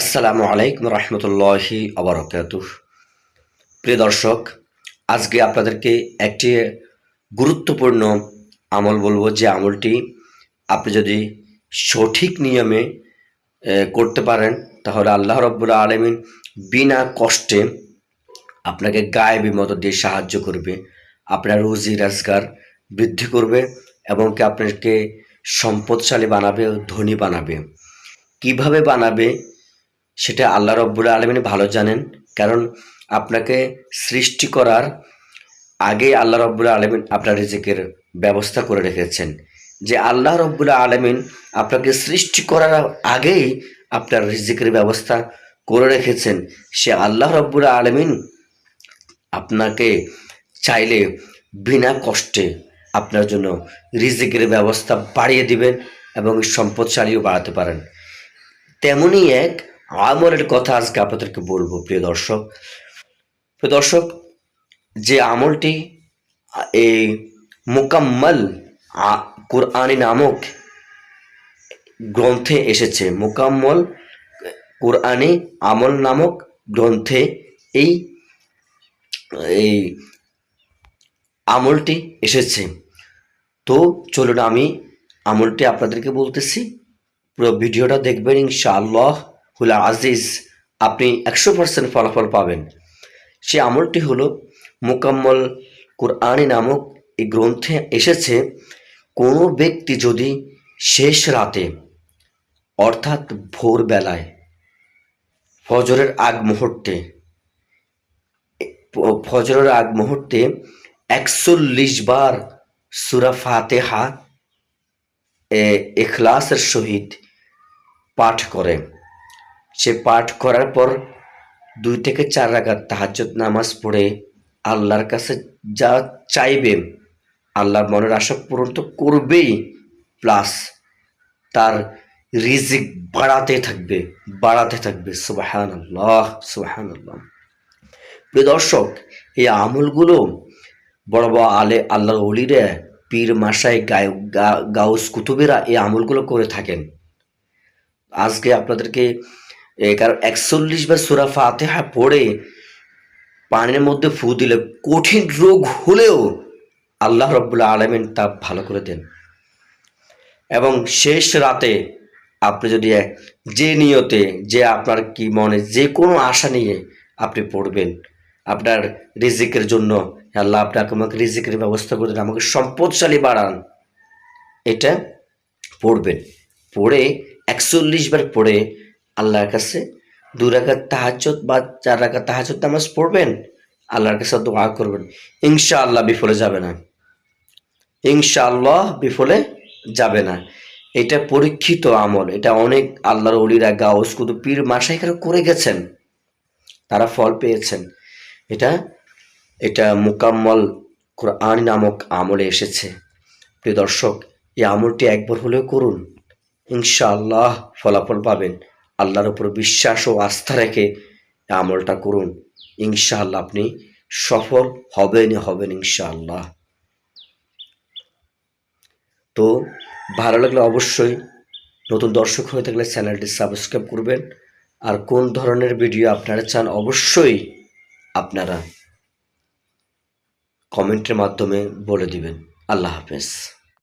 আসসালামু আলাইকুম রহমতুল্লাহি আবরকাত প্রিয় দর্শক, আজকে আপনাদেরকে একটি গুরুত্বপূর্ণ আমল বলব যে আমলটি আপনি যদি সঠিক নিয়মে করতে পারেন, তাহলে আল্লাহ রব্বুল আলমিন বিনা কষ্টে আপনাকে গায়েবী মতো দিয়ে সাহায্য করবে, আপনার রুজি রোজগার বৃদ্ধি করবে এবং কি আপনাকে সম্পদশালী বানাবে ধনী বানাবে। কীভাবে বানাবে সেটা আল্লাহ রব্বুল আলমিন ভালো জানেন। কারণ আপনাকে সৃষ্টি করার আগে আল্লাহ রব্বুল আলমিন আপনার রিজিকের ব্যবস্থা করে রেখেছেন। যে আল্লাহ রব্বুল আলমিন আপনাকে সৃষ্টি করার আগেই আপনার রিজিকের ব্যবস্থা করে রেখেছেন। সে আল্লাহ রব্বুল আলমিন আপনাকে চাইলে বিনা কষ্টে আপনার জন্য রিজিকের ব্যবস্থা বাড়িয়ে দিবেন এবং সম্পদশালীও বাড়াতে পারেন। তেমনই এক আমলের কথা আজকে আপনাদেরকে বলব, প্রিয় দর্শক। প্রিয় দর্শক, যে আমলটি, এই মোকাম্মল কোরআনি নামক গ্রন্থে এসেছে। মোকাম্মল, কোরআনি আমল নামক গ্রন্থে এই এই আমলটি এসেছে। তো চলুন আমি আমলটি আপনাদেরকে বলতেছি। পুরো ভিডিওটা দেখবেন ইনশাআল্লাহ। হুল আজিজ, আপনি একশো পার্সেন্ট ফলাফল পাবেন। সে আমলটি হলো মোকাম্মল কোরআনি নামক এই গ্রন্থে এসেছে, কোনো ব্যক্তি যদি শেষ রাতে, অর্থাৎ ভোরবেলায়, ফজরের আগ মুহূর্তে, ফজরের আগ মুহূর্তে একচল্লিশ বার সুরা ফাতেহা এখলাসের সহিত পাঠ করে। সে পাঠ করার পর দুই থেকে চার রাকাত তাহাজ্জুদ নামাজ পড়ে আল্লাহর কাছে যা চাইবে আল্লাহর মনের আশা পূরণ তো করবেই প্লাস তার রিজিক বাড়াতে থাকবে বাড়াতে থাকবে সুবাহান আল্লাহ সুবাহান আল্লাহ প্রিয় দর্শক, এই আমলগুলো বড় বড় আলে আল্লাহর অলিরা পীর, মাসায় গায়ক গাউস, কুতুবেরা এই আমলগুলো করে থাকেন। আজকে আপনাদেরকে কারণ একচল্লিশ বার সুরা ফাতেহা পড়ে পানির মধ্যে ফু দিলে কঠিন রোগ হলেও আল্লাহ রব্বুল্লা আলমিন তা ভালো করে দেন। এবং শেষ রাতে আপনি যদি যে নিয়তে, যে আপনার কি মনে, যে কোনো আশা নিয়ে আপনি পড়বেন, আপনার রিজিকের জন্য আল্লাহ আপনাকে আমাকে রিজিকের ব্যবস্থা করে দেন, আমাকে সম্পদশালী বাড়ান, এটা পড়বেন। পড়ে একচল্লিশ বার পড়ে আল্লাহর কাছে দু রাকাত তাহাজ্জুদ বা চার রাকাত তাহাজ্জুদ নামাজ পড়বেন, আল্লাহর কাছে দোয়া করবেন। ইনশাআল্লাহ বিফলে যাবে না। ইনশাআল্লাহ বিফলে যাবে না। এটা পরীক্ষিত আমল। এটা অনেক আল্লাহর অলিরা গাউস কুতু পীর মাসাইকারা করে গেছেন। তারা ফল পেয়েছেন। এটা এটা মোকাম্মল কোরআন নামক আমলে এসেছে। প্রিয় দর্শক, এই আমলটি একবার হলেও করুন। ইনশাআল্লাহ ফলাফল পাবেন। আল্লাহর উপর বিশ্বাস ও আস্থা রেখে আমলটা করুন। ইনশাআল্লাহ আপনি সফল হবেনই হবেন ইনশাআল্লাহ। তো ভালো লাগলে অবশ্যই নতুন দর্শক হয়ে থাকলে চ্যানেলটি সাবস্ক্রাইব করবেন। আর কোন ধরনের ভিডিও আপনারা চান অবশ্যই আপনারা কমেন্টের মাধ্যমে বলে দিবেন। আল্লাহ হাফেজ।